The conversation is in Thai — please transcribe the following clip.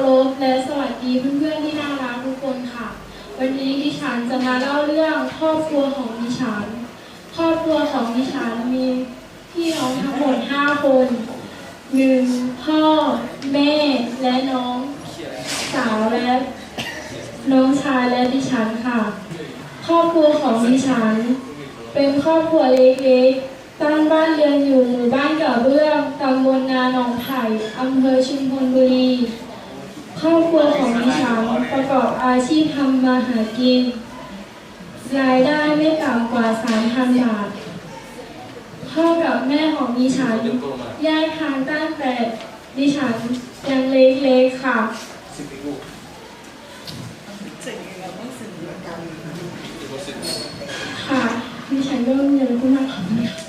และสวัสดีเพื่อนๆที่น่ารักทุกคนค่ะ วันนี้ดิฉันจะมาเล่าเรื่องครอบครัวของดิฉัน ครอบครัวของดิฉันมีพี่น้องทั้งหมด5คนหนึ่งพ่อ แม่และน้องสาวและน้องชายและดิฉันค่ะ ครอบครัวของดิฉัน เป็นครอบครัวเล็กๆตั้งบ้านเรือนอยู่หมู่บ้านเก่าเบื้องตำบลนาหนองไผ่อำเภอชุมพลบุรี ครอบครัวของดิฉันประกอบอาชีพทำมาหากิน รายได้ไม่ต่ำกว่าสามพันบาทพ่อกับแม่ของดิฉันย้ายกทางตั้งแต่ดิฉันยังเล็กๆค่ะ ค่ะดิฉันเริ่มเรียนผู้นาของค่ะ